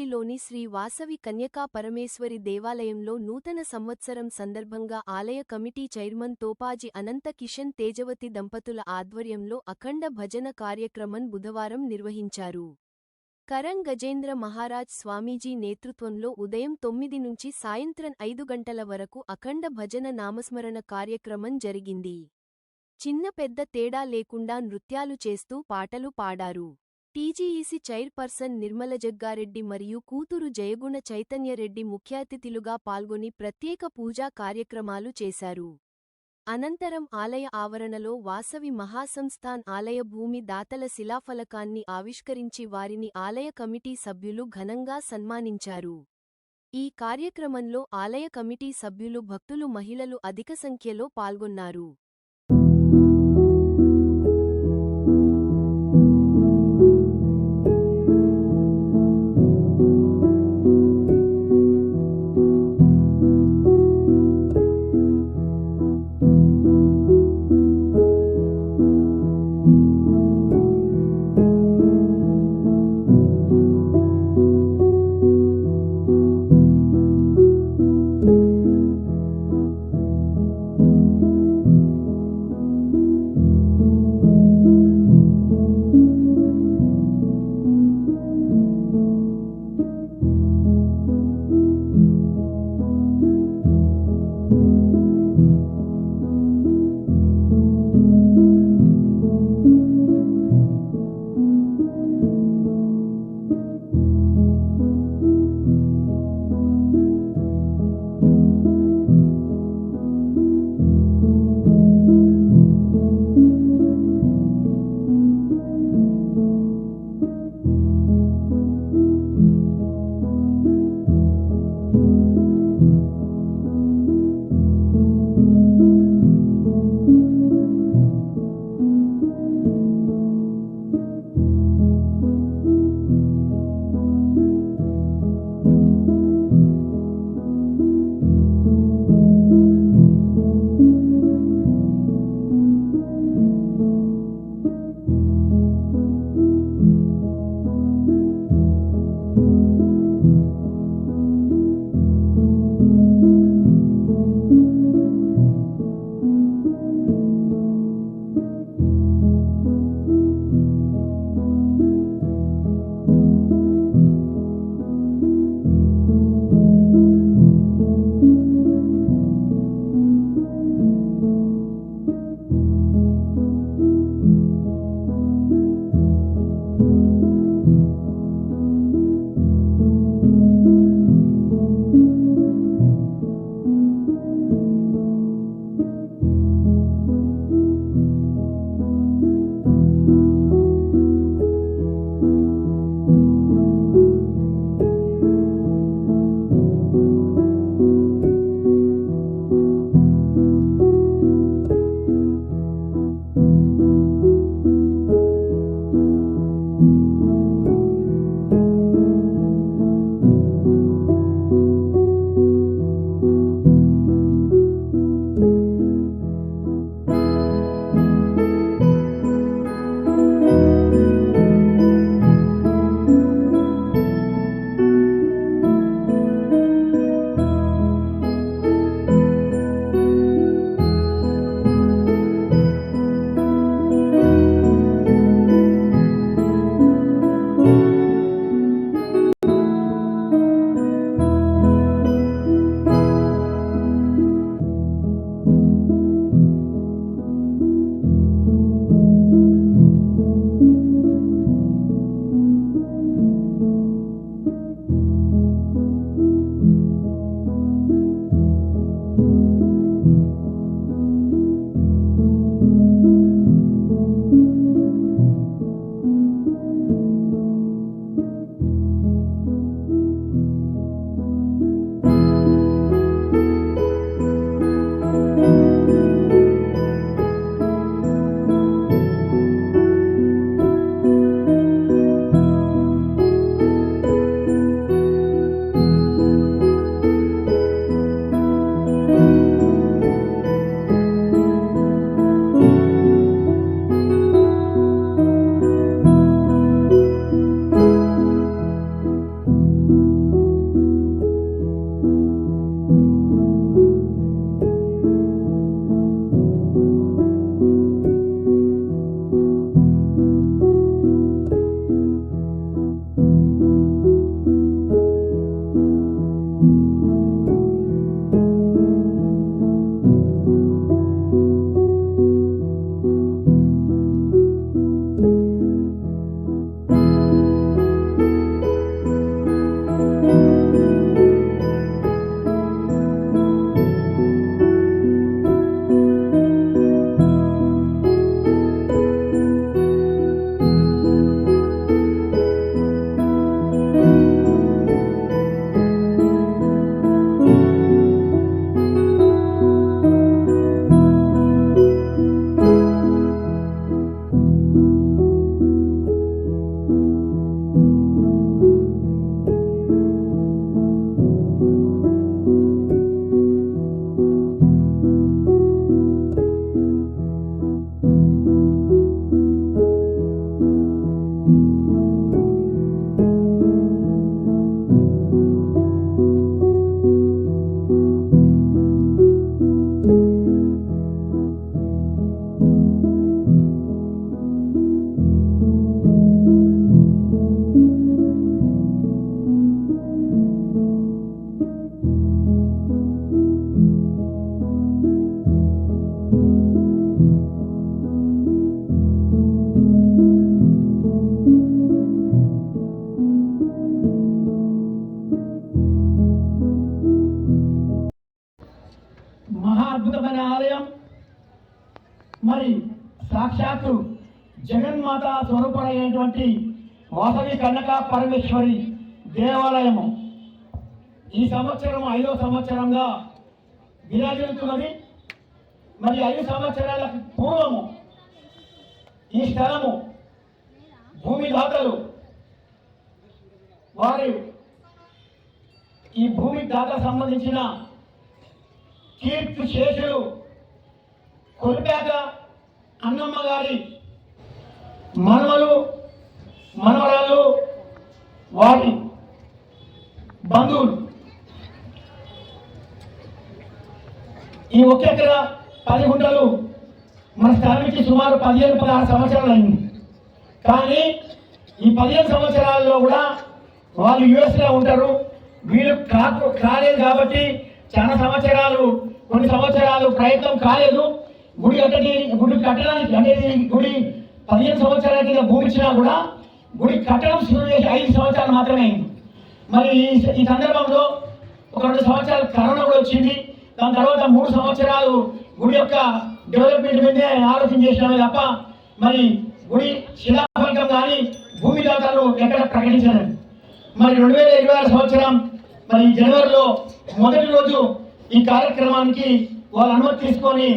రంగారెడ్డిలోని శ్రీ వాసవి కన్యకా పరమేశ్వరి దేవాలయంలో నూతన సంవత్సరం సందర్భంగా ఆలయ కమిటీ చైర్మన్ తోపాజి అనంత కిషన్ తేజవతి దంపతుల ఆధ్వర్యంలో అఖండ భజన కార్యక్రమం బుధవారం నిర్వహించారు. కరం గజేంద్ర మహారాజ్ స్వామీజీ నేతృత్వంలో ఉదయం తొమ్మిది నుంచి సాయంత్రం ఐదు గంటల వరకు అఖండ భజన నామస్మరణ కార్యక్రమం జరిగింది. చిన్న పెద్ద తేడా లేకుండా నృత్యాలు చేస్తూ పాటలు పాడారు. టీజీఈసీ చైర్పర్సన్ నిర్మల జగ్గారెడ్డి మరియు కూతురు జయగుణ చైతన్యరెడ్డి ముఖ్యాతిథులుగా పాల్గొని ప్రత్యేక పూజా కార్యక్రమాలు చేశారు. అనంతరం ఆలయ ఆవరణలో వాసవి మహాసంస్థాన్ ఆలయ భూమి దాతల శిలాఫలకాన్ని ఆవిష్కరించి వారిని ఆలయ కమిటీ సభ్యులు ఘనంగా సన్మానించారు. ఈ కార్యక్రమంలో ఆలయ కమిటీ సభ్యులు భక్తులు మహిళలు అధిక సంఖ్యలో పాల్గొన్నారు. మరి సాక్షాత్తు జగన్మాత స్వరూపుడైనటువంటి వాసవి కనక పరమేశ్వరి దేవాలయము. ఈ సంవత్సరం ఐదో సంవత్సరంగా విరాజిల్లుతున్నది. మరి ఐదు సంవత్సరాల పూర్వము ఈ స్థలము భూమి దాతలు వారి ఈ భూమి దాత సంబంధించిన కీర్తి శేషులు కొలిపాక అన్నమ్మ గారి మనవలు మనవరాలు వారి బంధువులు. ఈ ఒక ఎకరా పది గుంటలు మన స్థలానికి సుమారు పదిహేను పదహారు సంవత్సరాలు అయింది. కానీ ఈ పదిహేను సంవత్సరాల్లో కూడా వాళ్ళు యుఎస్లో ఉంటారు. వీళ్ళు కాకు కాలేదు కాబట్టి చాలా సంవత్సరాలు కొన్ని సంవత్సరాలు ప్రయత్నం కాలేదు. గుడి కట్టడి గుడి కట్టడానికి అనేది గుడి పదిహేను సంవత్సరాల కింద భూమి ఇచ్చినా కూడా గుడి కట్టడం శురు చేసి ఐదు సంవత్సరాలు మాత్రమే అయింది. మరి ఈ ఈ సందర్భంలో ఒక రెండు సంవత్సరాలు కరోనా కూడా వచ్చింది. దాని తర్వాత మూడు సంవత్సరాలు గుడి యొక్క డెవలప్మెంట్ మీదే ఆలోచన చేసినామే తప్ప మరి గుడి శిలాఫలకం కానీ భూమి దాతలు ఎక్కడ ప్రకటించలేదు. మరి రెండు వేల ఇరవై ఆరు సంవత్సరం మరి జనవరిలో మొదటి రోజు ఈ కార్యక్రమానికి వాళ్ళు అనుమతి తీసుకొని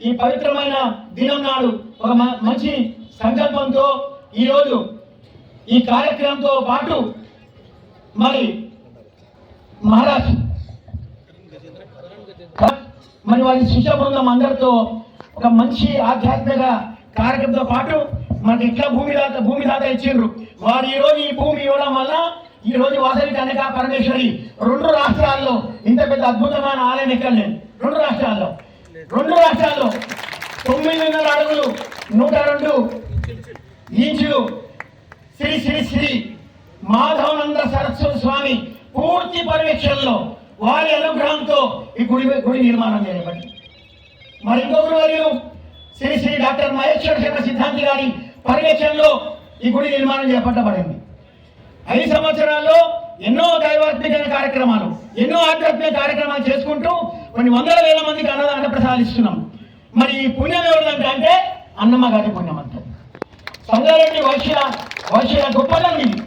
ఈ పవిత్రమైన దినం నాడు ఒక మ- మంచి సంకల్పంతో ఈరోజు ఈ కార్యక్రమంతో పాటు మరి మహారాజ్ మరి వారి శిష్య బృందం అందరితో ఒక మంచి ఆధ్యాత్మిక కార్యక్రమంతో పాటు మనకి ఇట్లా భూమి దాత భూమి దాత ఇచ్చిండ్రు. వారు ఈ రోజు ఈ భూమి ఇవ్వడం వల్ల ఈ రోజు వాసవి కనక పరమేశ్వరి రెండు రాష్ట్రాల్లో ఇంత పెద్ద అద్భుతమైన ఆలయం ఎక్కడలేదు. రెండు రాష్ట్రాల్లో. రెండు రాష్ట్రాల్లో తొమ్మిదిన్నర అడుగులు నూట రెండు ఇంచులు. శ్రీ శ్రీ శ్రీ మాధవనంద సరస్వతి స్వామి పూర్తి పర్యవేక్షణలో వారి అనుగ్రహంతో ఈ గుడి గుడి నిర్మాణం చేయబడింది మరి ఇంకొకరు మరియు శ్రీ శ్రీ డాక్టర్ మహేశ్వర శర్మ సిద్ధాంతి గారి పర్యవేక్షణలో ఈ గుడి నిర్మాణం చేపట్టబడింది. ఐదు సంవత్సరాల్లో ఎన్నో దైవాత్మిక కార్యక్రమాలు ఎన్నో ఆధ్యాత్మిక కార్యక్రమాలు చేసుకుంటూ కొన్ని వందల వేల మందికి అన్నదాన ప్రసాదిస్తున్నాం. మరి ఈ పుణ్యం ఎవరిదంటే అంటే అన్నమ్మ గారి పుణ్యం అంతే. సంగారెడ్డి వైశ్య వైశ్య గొప్పదనం ఇది.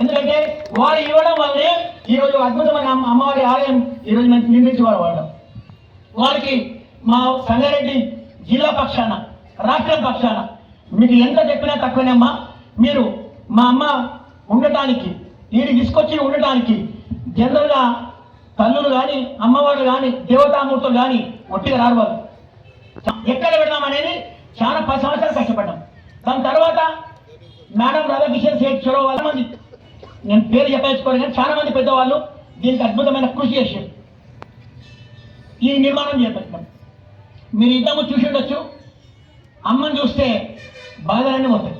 ఎందుకంటే వారు ఇవ్వడం వల్లే ఈరోజు అద్భుతమైన అమ్మ- అమ్మవారి ఆలయం ఈరోజు మనకి నిర్మించేవారు వాడడం వారికి మా సంగారెడ్డి జిల్లా పక్షాన రాష్ట్రం పక్షాన మీకు ఎంత చెప్పినా తక్కువనేమ్మా మీరు మా అమ్మ ఉండటానికి వీడికి తీసుకొచ్చి ఉండటానికి జనరల్గా తల్లులు కానీ అమ్మవారు కానీ దేవతామూర్తులు కానీ ఒట్టిగా రారు వాళ్ళు. ఎక్కడ పెడదాం అనేది చాలా పది సంవత్సరాలు కష్టపడ్డాం. దాని తర్వాత మేడం రాధాకిషన్ సేట్ చొరవ వాళ్ళ మంది నేను పేరు చెప్పేసుకోవాలి కానీ చాలా మంది పెద్దవాళ్ళు దీనికి అద్భుతమైన కృషి చేశారు. ఈ నిర్మాణం చేపట్టాం. మీరు ఇంతకు చూసి ఉండొచ్చు. అమ్మని చూస్తే బాధలన్నీ పోతాయి.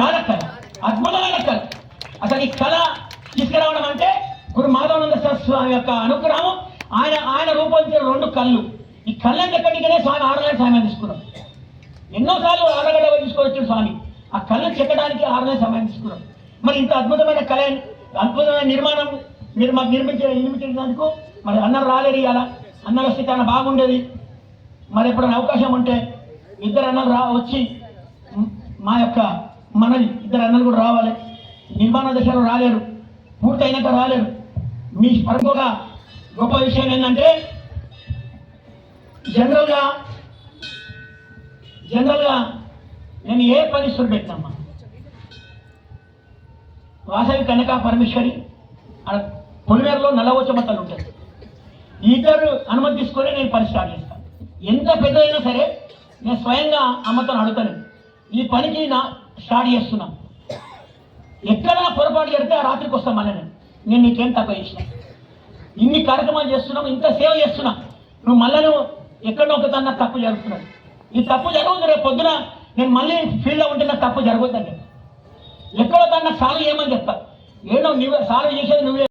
చాలా కళ. అద్భుతమైన కళ. అసలు ఈ కళ తీసుకురావడం అంటే గురు మాధవానంద సరస్వతి స్వామి యొక్క అనుగ్రహం ఆయన ఆయన రూపొందించిన రెండు కళ్ళు. ఈ కళ్ళని చెక్కడికనే స్వామి ఆడలేని సమయం తీసుకున్నాం. ఎన్నోసార్లు ఆడగడ తీసుకోవచ్చు స్వామి. ఆ కళ్ళు చెక్కడానికి ఆడలేని సమయం తీసుకున్నాం. మరి ఇంత అద్భుతమైన కళ అద్భుతమైన నిర్మాణం మీరు మాకు నిర్మించే నిర్మించినందుకు మరి అన్నలు రాలేరు ఇవాళ. అన్న వస్తే చాలా బాగుండేది. మరి ఎప్పుడైనా అవకాశం ఉంటే ఇద్దరు అన్నలు రా వచ్చి మా యొక్క మనది ఇద్దరు అన్నలు కూడా రావాలి. నిర్మాణ దశలో రాలేరు. పూర్తయినాక రాలేరు. మీ ఇంకొక గొప్ప విషయం ఏంటంటే జనరల్గా జనరల్గా నేను ఏ పని పెట్టినమ్మా వాసవి కనక పరమేశ్వరి ఆడ పొలిమేరలో నల్లవచ్చబత్తలు ఉంటుంది ఇద్దరు అనుమతి తీసుకొని నేను పని స్టార్ట్ చేస్తాను ఎంత పెద్దదైనా సరే నేను స్వయంగా అమ్మతో అడుగుతాను ఈ పనికి నా స్టార్ట్ చేస్తున్నా. ఎక్కడ పొరపాటు జరిగితే ఆ రాత్రికి వస్తాం మళ్ళీ నేను. నేను నీకేం తక్కువ చేసిన. ఇన్ని కార్యక్రమాలు చేస్తున్నాం ఇంత సేవ చేస్తున్నా నువ్వు మళ్ళీ నువ్వు ఎక్కడో ఒకదాన్ని నాకు తప్పు జరుగుతున్నాడు ఈ తప్పు జరగదు రేపు పొద్దున నేను మళ్ళీ ఫీల్డ్లో ఉంటే నాకు తప్పు జరగద్దండి ఎక్కడో దాన్ని సాల్వ్ చేయమని చెప్తా. ఏదో నువ్వే సాల్వ్ చేసేది నువ్వే